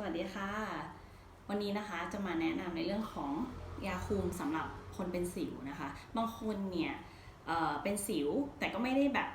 สวัสดีค่ะ วันนี้นะคะจะมาแนะนำในเรื่องของยาคุมสำหรับคนเป็นสิวนะคะ บางคนเนี่ยเเป็นสิวแต่ก็ไม่ได้แบบ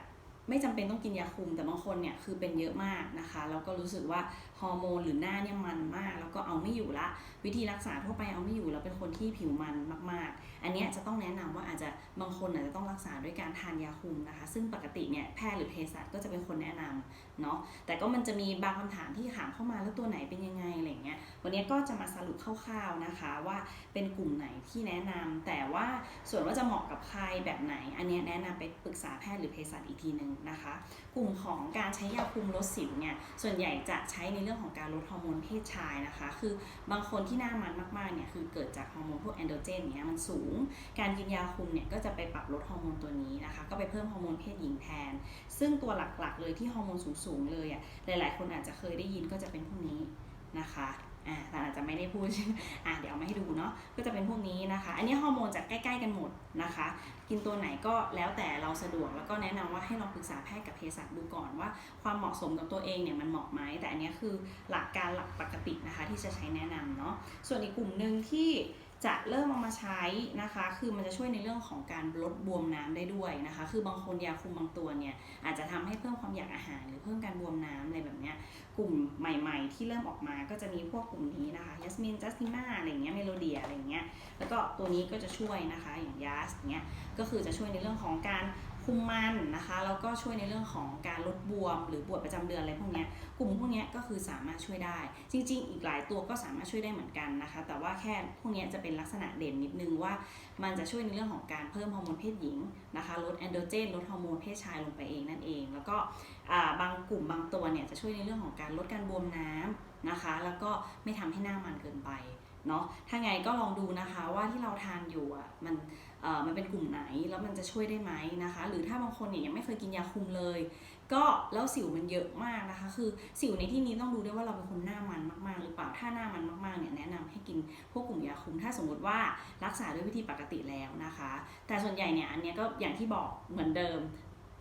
ไม่จำเป็นต้องกินยาคุม แต่บางคนเนี่ยคือเป็นเยอะมากนะคะแล้วก็รู้สึกว่าฮอร์โมนหรือหน้าเนี่ยมันมาก แล้วก็เอาไม่อยู่ละ วิธีรักษาทั่วไปเอาไม่อยู่แล้วเป็นคนที่ผิวมันมาก ๆ อันเนี้ยจะต้องแนะนำว่าอาจจะบางคนอาจจะต้องรักษาด้วยการทานยาคุมนะคะ ซึ่งปกติเนี่ยแพทย์หรือเภสัชก็จะเป็นคนแนะนำเนาะแต่ก็มันจะมีบางคำถามที่ถามเข้ามาแล้วตัวไหนเป็นยังไง อะไรเงี้ย วันนี้ก็จะมาสรุปคร่าวๆนะคะ ว่าเป็นกลุ่มไหนที่แนะนำแต่ว่าส่วนว่าจะเหมาะกับใครแบบไหน อันนี้แนะนำไปปรึกษาแพทย์หรือเภสัชอีกทีหนึ่งนะคะ กลุ่มของการใช้ยาคุมลดสิวเนี่ยส่วนใหญ่จะใช้ในเรื่องของการลดฮอร์โมนเพศชายนะคะ คือบางคนที่หน้ามันมากๆเนี่ยคือเกิดจากฮอร์โมนพวกแอนโดรเจนเนี่ยมันสูง การกินยาคุมเนี่ยก็จะไปปรับลดฮอร์โมนตัวนี้นะคะ ก็ไปเพิ่มฮอร์โมนเพศหญิงแทน ซึ่งตัวหลักๆ เลยที่ฮอร์โมนสูงๆเลยอะหลายๆ คนอาจจะเคยได้ยินก็จะเป็นพวกนี้ นะคะอ่าแต่อาจจะไม่ได้พูดอ่าเดี๋ยวเอามาให้ดูเนาะก็จะเป็นพวกนี้นะคะ อันนี้ฮอร์โมนจะใกล้ๆกันหมดนะคะ กินตัวไหนก็แล้วแต่เราสะดวกแล้วก็แนะนำว่าให้ลองปรึกษาแพทย์กับเภสัชดูก่อนว่า ความเหมาะสมกับตัวเองเนี่ยมันเหมาะไหมแต่อันนี้คือหลักการหลักปกตินะคะ ที่จะใช้แนะนำเนาะส่วนอีกกลุ่มหนึ่งที่จะเริ่มเอามาใช้นะคะ คือมันจะช่วยในเรื่องของการลดบวมน้ำได้ด้วยนะคะ คือบางคนยาคุมบางตัวเนี่ยอาจจะทำให้เพิ่มความอยากอาห กลุ่มใหม่ๆ ที่เริ่มออกมาก็จะมีพวกกลุ่มนี้นะคะยัสมินจัสติมาอะไรเงี้ยเมโลเดียอะไรเงี้ยแล้วก็ตัวนี้ก็จะช่วยนะคะอย่างยัสเงี้ยก็คือจะช่วยในเรื่องของการ คุมมันนะคะแล้วก็ช่วยในเรื่องของการลดบวม หรือปวดประจำเดือนอะไรพวกนี้กลุ่มพวกนี้ก็คือสามารถช่วยได้ จริง ๆ อีกหลายตัวก็สามารถช่วยได้เหมือนกันนะคะ แต่ว่าแค่พวกนี้จะเป็นลักษณะเด่นนิดนึงว่า มันจะช่วยในเรื่องของการเพิ่มฮอร์โมนเพศหญิงนะคะลดแอนโดรเจนลดฮอร์โมนเพศชายลงไปเองนั่นเอง แล้วก็บางกลุ่มบางตัวเนี่ยจะช่วยในเรื่องของการลดการบวมน้ำนะคะ แล้วก็ไม่ทำให้หน้ามันเกินไป เนาะถ้าไงก็ลองดูนะคะว่าที่เราทานอยู่อะมันเอ่อมันเป็นกลุ่มไหนแล้วมันจะช่วยได้ไหมนะคะ หรือถ้าบางคนเนี่ยยังไม่เคยกินยาคุมเลย ก็แล้วสิวมันเยอะมากนะคะ คือสิวในที่นี้ต้องดูด้วยว่าเราเป็นคนหน้ามันมากๆ หรือเปล่าถ้าหน้ามันมากๆเนี่ยแนะนำให้กินพวกกลุ่มยาคุม ถ้าสมมติว่ารักษาด้วยวิธีปกติแล้วนะคะ แต่ส่วนใหญ่เนี่ยอันเนี้ยก็อย่างที่บอกเหมือนเดิม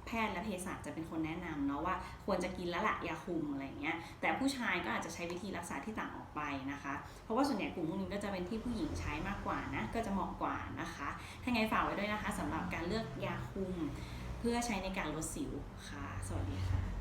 แพทย์และเภสัชจะเป็นคนแนะนำเนาะว่าควรจะกินแล้วละยาคุมอะไรเงี้ยแต่ผู้ชายก็อาจจะใช้วิธีรักษาที่ต่างออกไปนะคะ เพราะว่าส่วนใหญ่กลุ่มพวกนี้ก็จะเป็นที่ผู้หญิงใช้มากกว่านะก็จะเหมาะกว่านะคะถ้าไงฝากไว้ด้วยนะคะสำหรับการเลือกยาคุม เพื่อใช้ในการลดสิวค่ะ สวัสดีค่ะ